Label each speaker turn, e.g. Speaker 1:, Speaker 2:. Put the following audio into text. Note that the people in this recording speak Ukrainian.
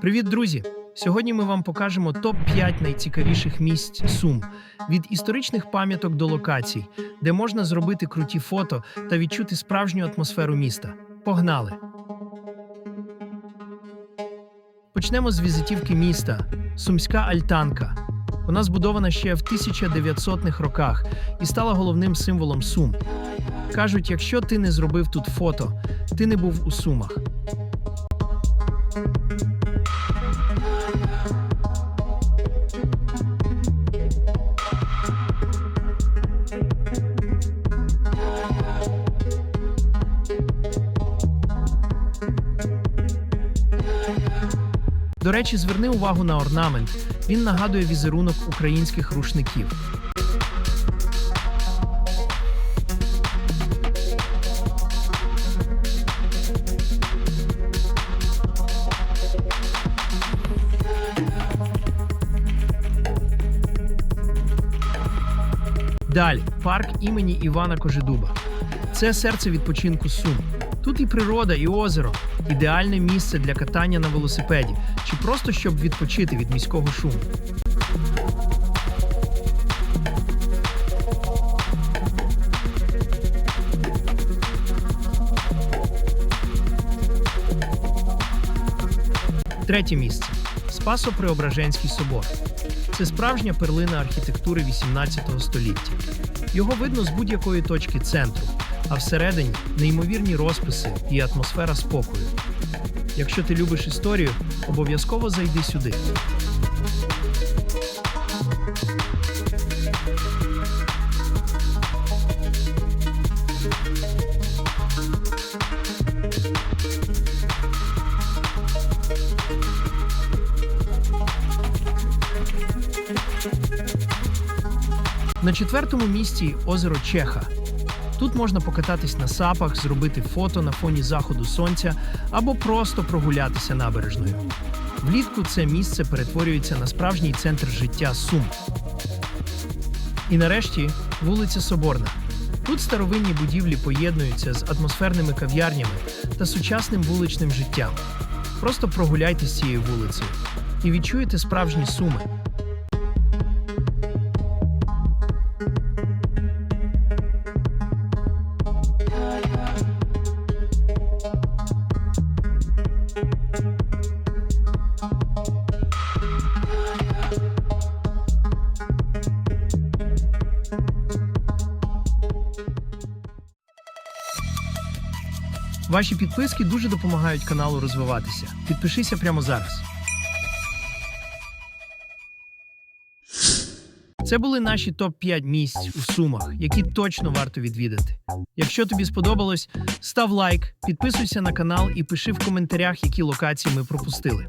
Speaker 1: Привіт, друзі! Сьогодні ми вам покажемо топ-5 найцікавіших місць Сум від історичних пам'яток до локацій, де можна зробити круті фото та відчути справжню атмосферу міста. Погнали! Почнемо з візитівки міста Сумська Альтанка. Вона збудована ще в 1900-х роках і стала головним символом Сум. Кажуть, якщо ти не зробив тут фото, ти не був у Сумах. До речі, зверни увагу на орнамент. Він нагадує візерунок українських рушників. Далі парк імені Івана Кожедуба. Це серце відпочинку Сум. Тут і природа, і озеро, ідеальне місце для катання на велосипеді, чи просто щоб відпочити від міського шуму. Третє місце Спасо-Преображенський собор. Це справжня перлина архітектури 18 століття. Його видно з будь-якої точки центру, а всередині неймовірні розписи і атмосфера спокою. Якщо ти любиш історію, обов'язково зайди сюди. На четвертому місці озеро Чеха. Тут можна покататись на сапах, зробити фото на фоні заходу сонця або просто прогулятися набережною. Влітку це місце перетворюється на справжній центр життя Сум. І нарешті вулиця Соборна. Тут старовинні будівлі поєднуються з атмосферними кав'ярнями та сучасним вуличним життям. Просто прогуляйтесь цією вулицею і відчуєте справжні суми. Ваші підписки дуже допомагають каналу розвиватися. Підпишися прямо зараз. Це були наші топ-5 місць у Сумах, які точно варто відвідати. Якщо тобі сподобалось, став лайк, підписуйся на канал і пиши в коментарях, які локації ми пропустили.